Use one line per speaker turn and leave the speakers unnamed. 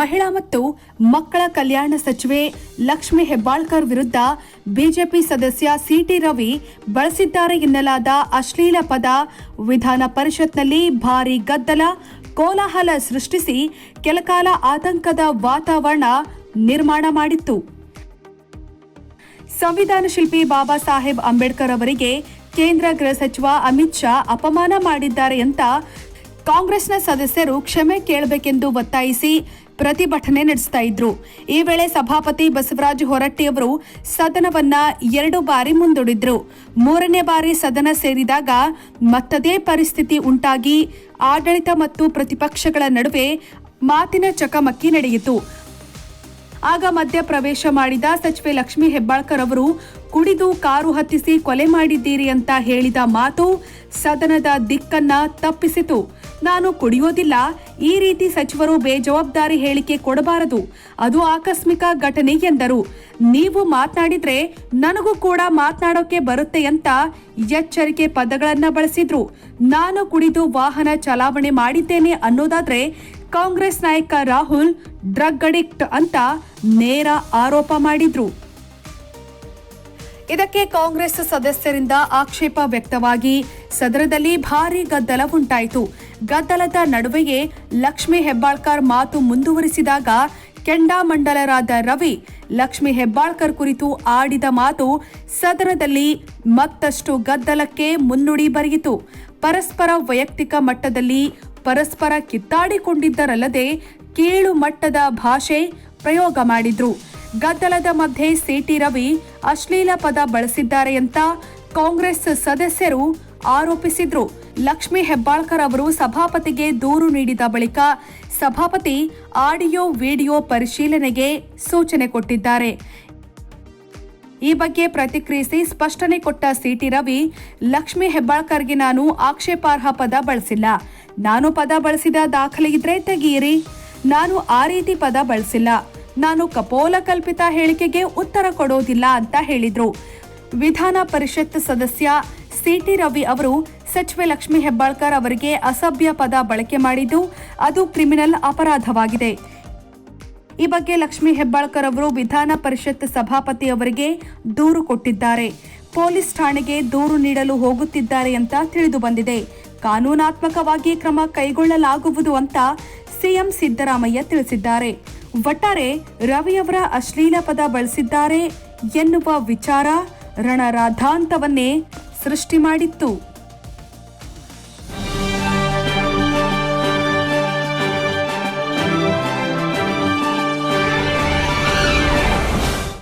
ಮಹಿಳಾ ಮತ್ತು ಮಕ್ಕಳ ಕಲ್ಯಾಣ ಸಚಿವೆ ಲಕ್ಷ್ಮಿ ಹೆಬ್ಬಾಳ್ಕರ್ ವಿರುದ್ಧ ಬಿಜೆಪಿ ಸದಸ್ಯ ಸಿಟಿ ರವಿ ಬಳಸಿದ್ದಾರೆ ಎನ್ನಲಾದ ಅಶ್ಲೀಲ ಪದ ವಿಧಾನ ಪರಿಷತ್ನಲ್ಲಿ ಭಾರೀ ಗದ್ದಲ, ಕೋಲಾಹಲ ಸೃಷ್ಟಿಸಿ ಕೆಲಕಾಲ ಆತಂಕದ ವಾತಾವರಣ ನಿರ್ಮಾಣ ಮಾಡಿತ್ತು. ಸಂವಿಧಾನ ಶಿಲ್ಪಿ ಬಾಬಾ ಸಾಹೇಬ್ ಅಂಬೇಡ್ಕರ್ ಅವರಿಗೆ ಕೇಂದ್ರ ಗೃಹ ಸಚಿವ ಅಮಿತ್ ಶಾ ಅಪಮಾನ ಮಾಡಿದ್ದಾರೆ ಅಂತ ಕಾಂಗ್ರೆಸ್ನ ಸದಸ್ಯರು ಕ್ಷಮೆ ಕೇಳಬೇಕೆಂದು ಒತ್ತಾಯಿಸಿ ಪ್ರತಿಭಟನೆ ನಡೆಸ್ತಾ ಇದ್ರು. ಈ ವೇಳೆ ಸಭಾಪತಿ ಬಸವರಾಜ ಹೊರಟ್ಟಿ ಅವರು ಸದನವನ್ನ ಎರಡು ಬಾರಿ ಮುಂದೂಡಿದ್ರು. ಮೂರನೇ ಬಾರಿ ಸದನ ಸೇರಿದಾಗ ಮತ್ತದೇ ಪರಿಸ್ಥಿತಿ ಉಂಟಾಗಿ ಆಡಳಿತ ಮತ್ತು ಪ್ರತಿಪಕ್ಷಗಳ ನಡುವೆ ಮಾತಿನ ಚಕಮಕಿ ನಡೆಯಿತು. ಆಗ ಮಧ್ಯ ಪ್ರವೇಶ ಮಾಡಿದ ಸಚಿವೆ ಲಕ್ಷ್ಮಿ ಹೆಬ್ಬಾಳ್ಕರ್ ಅವರು, ಕುಡಿದು ಕಾರು ಹತ್ತಿಸಿ ಕೊಲೆ ಮಾಡಿದ್ದೀರಿ ಅಂತ ಹೇಳಿದ ಮಾತು ಸದನದ ದಿಕ್ಕನ್ನ ತಪ್ಪಿಸಿತು. ನಾನು ಕುಡಿಯೋದಿಲ್ಲ. ಈ ರೀತಿ ಸಚಿವರು ಬೇಜವಾಬ್ದಾರಿ ಹೇಳಿಕೆ ಕೊಡಬಾರದು. ಅದು ಆಕಸ್ಮಿಕ ಘಟನೆ ಎಂದರು. ನೀವು ಮಾತನಾಡಿದ್ರೆ ನನಗೂ ಕೂಡ ಮಾತನಾಡೋಕೆ ಬರುತ್ತೆ ಅಂತ ಎಚ್ಚರಿಕೆ ಪದಗಳನ್ನ ಬಳಸಿದ್ರು. ನಾನು ಕುಡಿದು ವಾಹನ ಚಲಾವಣೆ ಮಾಡಿದ್ದೇನೆ ಅನ್ನೋದಾದ್ರೆ ಕಾಂಗ್ರೆಸ್ ನಾಯಕ ರಾಹುಲ್ ಡ್ರಗ್ ಅಡಿಕ್ಟ್ ಅಂತ ನೇರ ಆರೋಪ ಮಾಡಿದ್ರು. ಇದಕ್ಕೆ ಕಾಂಗ್ರೆಸ್ ಸದಸ್ಯರಿಂದ ಆಕ್ಷೇಪ ವ್ಯಕ್ತವಾಗಿ ಸದನದಲ್ಲಿ ಭಾರೀ ಗದ್ದಲ ಉಂಟಾಯಿತು. ಗದ್ದಲದ ನಡುವೆಯೇ ಲಕ್ಷ್ಮಿ ಹೆಬ್ಬಾಳ್ಕರ್ ಮಾತು ಮುಂದುವರಿಸಿದಾಗ ಕೆಂಡಾಮಂಡಲರಾದ ರವಿ, ಲಕ್ಷ್ಮಿ ಹೆಬ್ಬಾಳ್ಕರ್ ಕುರಿತು ಆಡಿದ ಮಾತು ಸದನದಲ್ಲಿ ಮತ್ತಷ್ಟು ಗದ್ದಲಕ್ಕೆ ಮುನ್ನುಡಿ ಬರೆಯಿತು. ಪರಸ್ಪರ ವೈಯಕ್ತಿಕ ಮಟ್ಟದಲ್ಲಿ ಪರಸ್ಪರ ಕಿತ್ತಾಡಿಕೊಂಡಿದ್ದರಲ್ಲದೆ ಕೀಳು ಮಟ್ಟದ ಭಾಷೆ ಪ್ರಯೋಗ ಮಾಡಿದ್ರು. ಗದ್ದಲದ ಮಧ್ಯೆ ಸಿಟಿ ರವಿ ಅಶ್ಲೀಲ ಪದ ಬಳಸಿದ್ದಾರೆ ಅಂತ ಕಾಂಗ್ರೆಸ್ ಸದಸ್ಯರು ಆರೋಪಿಸಿದ್ರು. ಲಕ್ಷ್ಮಿ ಹೆಬ್ಬಾಳ್ಕರ್ ಅವರು ಸಭಾಪತಿಗೆ ದೂರು ನೀಡಿದ ಬಳಿಕ ಸಭಾಪತಿ ಆಡಿಯೋ, ವಿಡಿಯೋ ಪರಿಶೀಲನೆಗೆ ಸೂಚನೆ ಕೊಟ್ಟಿದ್ದಾರೆ. ಈ ಬಗ್ಗೆ ಪ್ರತಿಕ್ರಿಯಿಸಿ ಸ್ಪಷ್ಟನೆ ಕೊಟ್ಟ ಸಿಟಿ ರವಿ, ಲಕ್ಷ್ಮಿ ಹೆಬ್ಬಾಳ್ಕರ್ಗೆ ನಾನು ಆಕ್ಷೇಪಾರ್ಹ ಪದ ಬಳಸಿಲ್ಲ. ನಾನು ಪದ ಬಳಸಿದ ದಾಖಲೆ ಇದ್ರೆ ತೆಗೀರಿ. ನಾನು ಆ ರೀತಿ ಪದ ಬಳಸಿಲ್ಲ. ನಾನು ಕಪೋಲ ಕಲ್ಪಿತ ಹೇಳಿಕೆಗೆ ಉತ್ತರ ಕೊಡೋದಿಲ್ಲ ಅಂತ ಹೇಳಿದ್ರು. ವಿಧಾನ ಪರಿಷತ್ ಸದಸ್ಯ ಸಿಟಿ ರವಿ ಅವರು ಸಚಿವೆ ಲಕ್ಷ್ಮಿ ಹೆಬ್ಬಾಳ್ಕರ್ ಅವರಿಗೆ ಅಸಭ್ಯ ಪದ ಬಳಕೆ ಮಾಡಿದ್ದು, ಅದು ಕ್ರಿಮಿನಲ್ ಅಪರಾಧವಾಗಿದೆ. ಈ ಬಗ್ಗೆ ಲಕ್ಷ್ಮಿ ಹೆಬ್ಬಾಳ್ಕರ್ ಅವರು ವಿಧಾನ ಪರಿಷತ್ ಸಭಾಪತಿ ಅವರಿಗೆ ದೂರು ಕೊಟ್ಟಿದ್ದಾರೆ. ಪೊಲೀಸ್ ಠಾಣೆಗೆ ದೂರು ನೀಡಲು ಹೋಗುತ್ತಿದ್ದಾರೆ ಅಂತ ತಿಳಿದು ಬಂದಿದೆ. ಕಾನೂನಾತ್ಮಕವಾಗಿ ಕ್ರಮ ಕೈಗೊಳ್ಳಲಾಗುವುದು ಅಂತ ಸಿಎಂ ಸಿದ್ದರಾಮಯ್ಯ ತಿಳಿಸಿದ್ದಾರೆ. ಒಟ್ಟಾರೆ ರವಿಯವರ ಅಶ್ಲೀಲ ಪದ ಬಳಸಿದ್ದಾರೆ ಎನ್ನುವ ವಿಚಾರ ರಣರಾಧಾಂತವನ್ನೇ ಸೃಷ್ಟಿ ಮಾಡಿತ್ತು.